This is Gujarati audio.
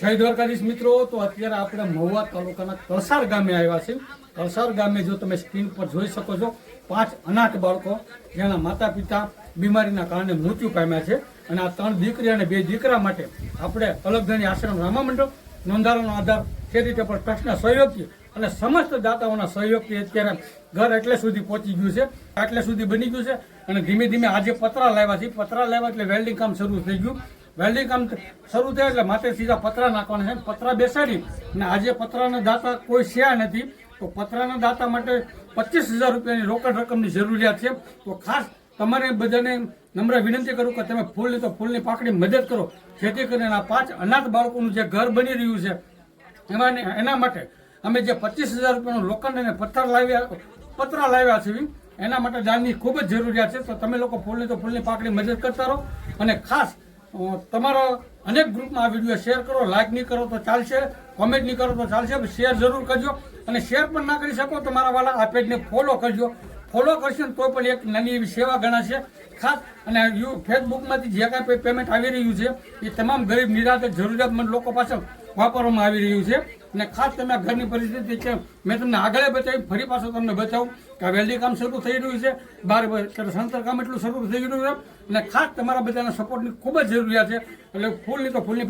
જય દ્વારકાધીશ મિત્રો, તો અત્યારે આપણે મહુવા તાલુકાના કળસાર ગામે આવ્યા છે કળસાર ગામે જો તમે સ્ક્રીન પર જોઈ શકો છો, પાંચ અનાથ બાળકો જેના માતા પિતા બીમારીના કારણે મૃત્યુ પામ્યા છે. અને આ ત્રણ દીકરી અને બે દીકરા માટે આપણે અલગધણી આશ્રમ રામા મંડળ નોંધારાનો આધાર પણ ટ્રસ્ટના સહયોગથી અને સમસ્ત દાતાઓના સહયોગથી અત્યારે ઘર એટલે સુધી પહોંચી ગયું છે એટલે સુધી બની ગયું છે. અને ધીમે ધીમે આજે પતરા લાવ્યા છે. પતરા લાવ્યા એટલે વેલ્ડિંગ કામ શરૂ થઈ ગયું. વેલ્ડિંગ કામ શરૂ થયા એટલે માથે સીધા પતરા નાખવાના છે. પતરા બેસાડી અને આજે પતરાના દાતા કોઈ છે નથી. તો પતરાના દાતા માટે પચીસ હજાર રૂપિયાની રોકડ રકમની જરૂરિયાત છે. તો ખાસ તમારે બધાને નમ્ર વિનંતી કરું કે તમે ફૂલની તો ફૂલની પાકડી મદદ કરો. જેથી કરીને આ પાંચ અનાથ બાળકોનું જે ઘર બની રહ્યું છે, એમાં એના માટે અમે જે પચીસ હજાર રૂપિયાનું લોખંડ અને પથ્થર લાવ્યા પતરા લાવ્યા છે એના માટે દાનની ખૂબ જ જરૂરિયાત છે. તો તમે લોકો ફૂલની તો ફૂલની પાકડી મદદ કરતા રહો. અને ખાસ તમારો અનેક ગ્રુપમાં આ વીડિયો શેર કરો લાઇક નહીં કરો તો ચાલશે કોમેન્ટ નહીં કરો તો ચાલશે શેર જરૂર કરજો અને શેર પણ ના કરી શકો તો મારા આ પેજને ફોલો કરજો. ફોલો કરશો ને કોઈ પણ એક નાની એવી સેવા ગણાશે. ખાસ અને યુ ફેસબુકમાંથી જે કાંઈ પેમેન્ટ આવી રહ્યું છે, એ તમામ ગરીબ નિરાધાર જરૂરિયાતમંદ લોકો પાસે વાપરવામાં આવી રહ્યું છે. અને ખાસ તમે આ ઘરની પરિસ્થિતિ છે, મેં તમને આગળ બતાવી, ફરી પાછો તમને બતાવું કે આ વેલ્ડિંગ કામ શરૂ થઈ રહ્યું છે. બાર સંતર કામ એટલું શરૂ થઈ રહ્યું છે. અને ખાસ તમારા બધાના સપોર્ટની ખૂબ જ જરૂરિયાત છે. એટલે ફૂલની તો ફૂલની